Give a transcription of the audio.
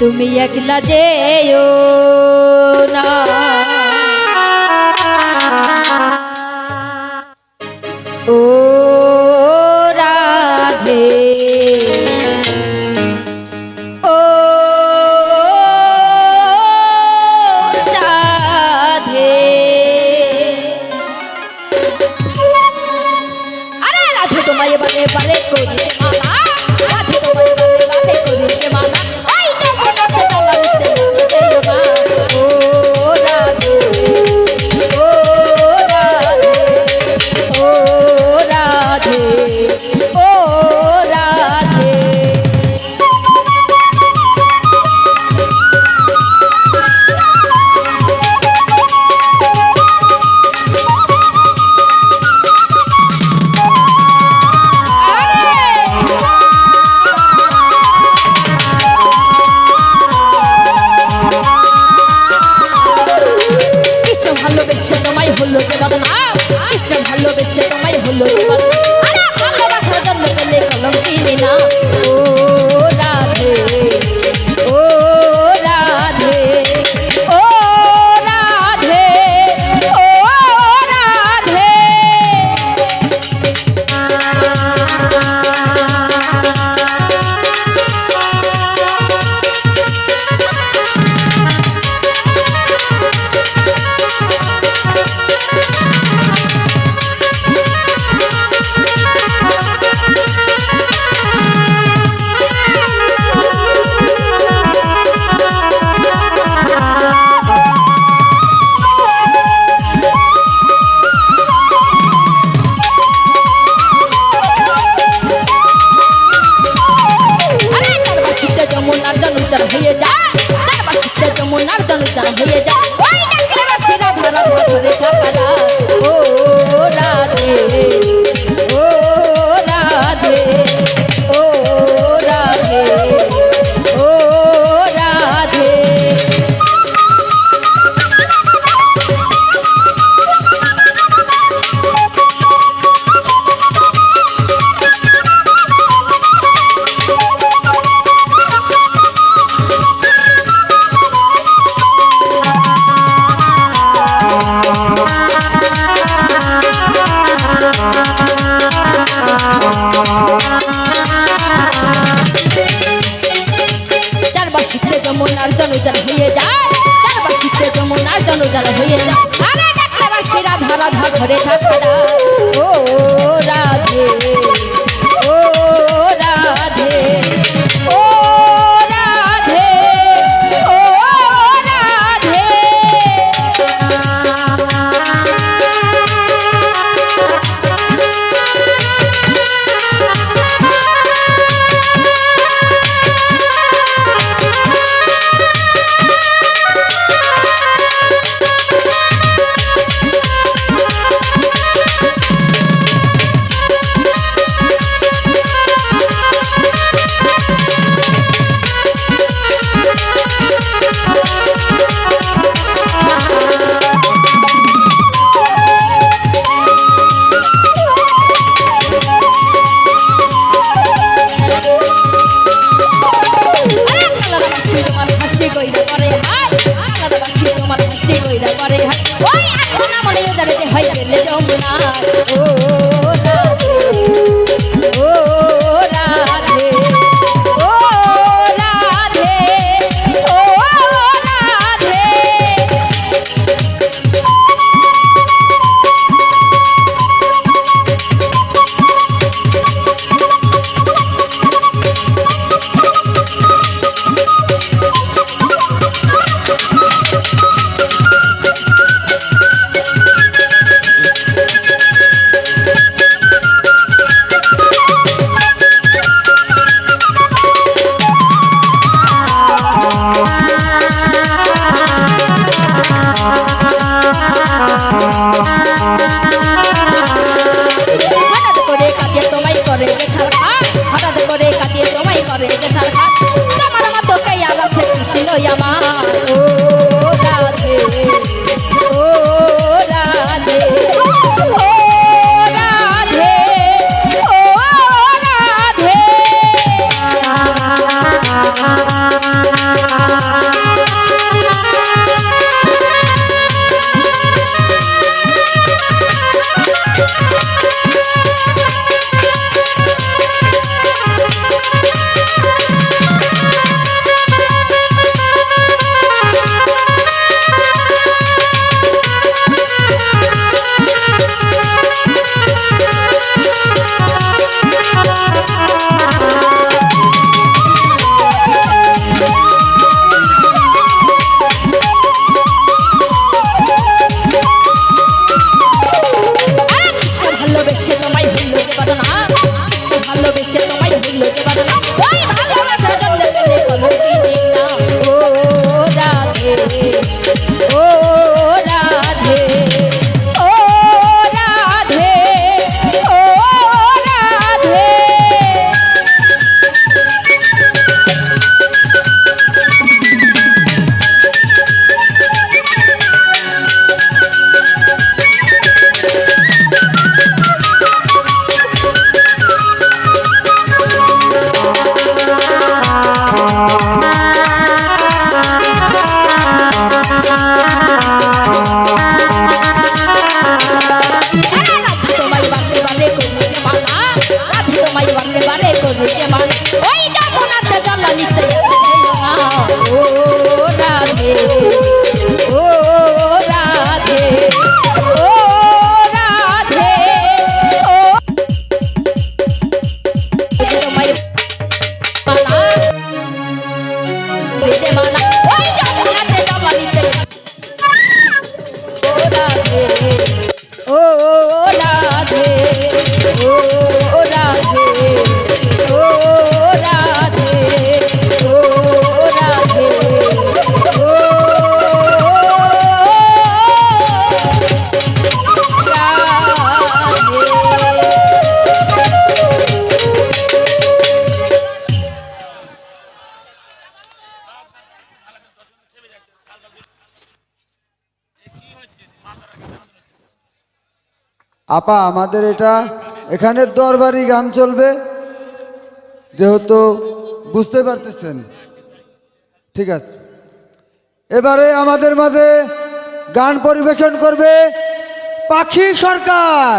তুমি একলা যেও না। yeah বাসিতে যমুনার জনজাল হয়ে যায়। তার বাসিতে যমুনার জনজাল হয়ে যায়। আরে ডাকলে বাসিরা ধারা ধরে থাকা ও। descendo, vai rindo, levando na তোমায় বারে বারে করুকে মান। ওই জগন্নাথ জ্বালা নিতে ও রাধে ও রাধে ও রাধে, ও তোমায় পালা দিতে মানা ওই জগন্নাথ জ্বালা নিতে ও রাধে ও রাধে। ও আপা, আমাদের এটা এখানে দরবারি গান চলবে। যেহেতু বুঝতে পারতেছেন। ঠিক আছে। এবারে আমাদের মাঝে গান পরিবেশন করবে পাখি সরকার।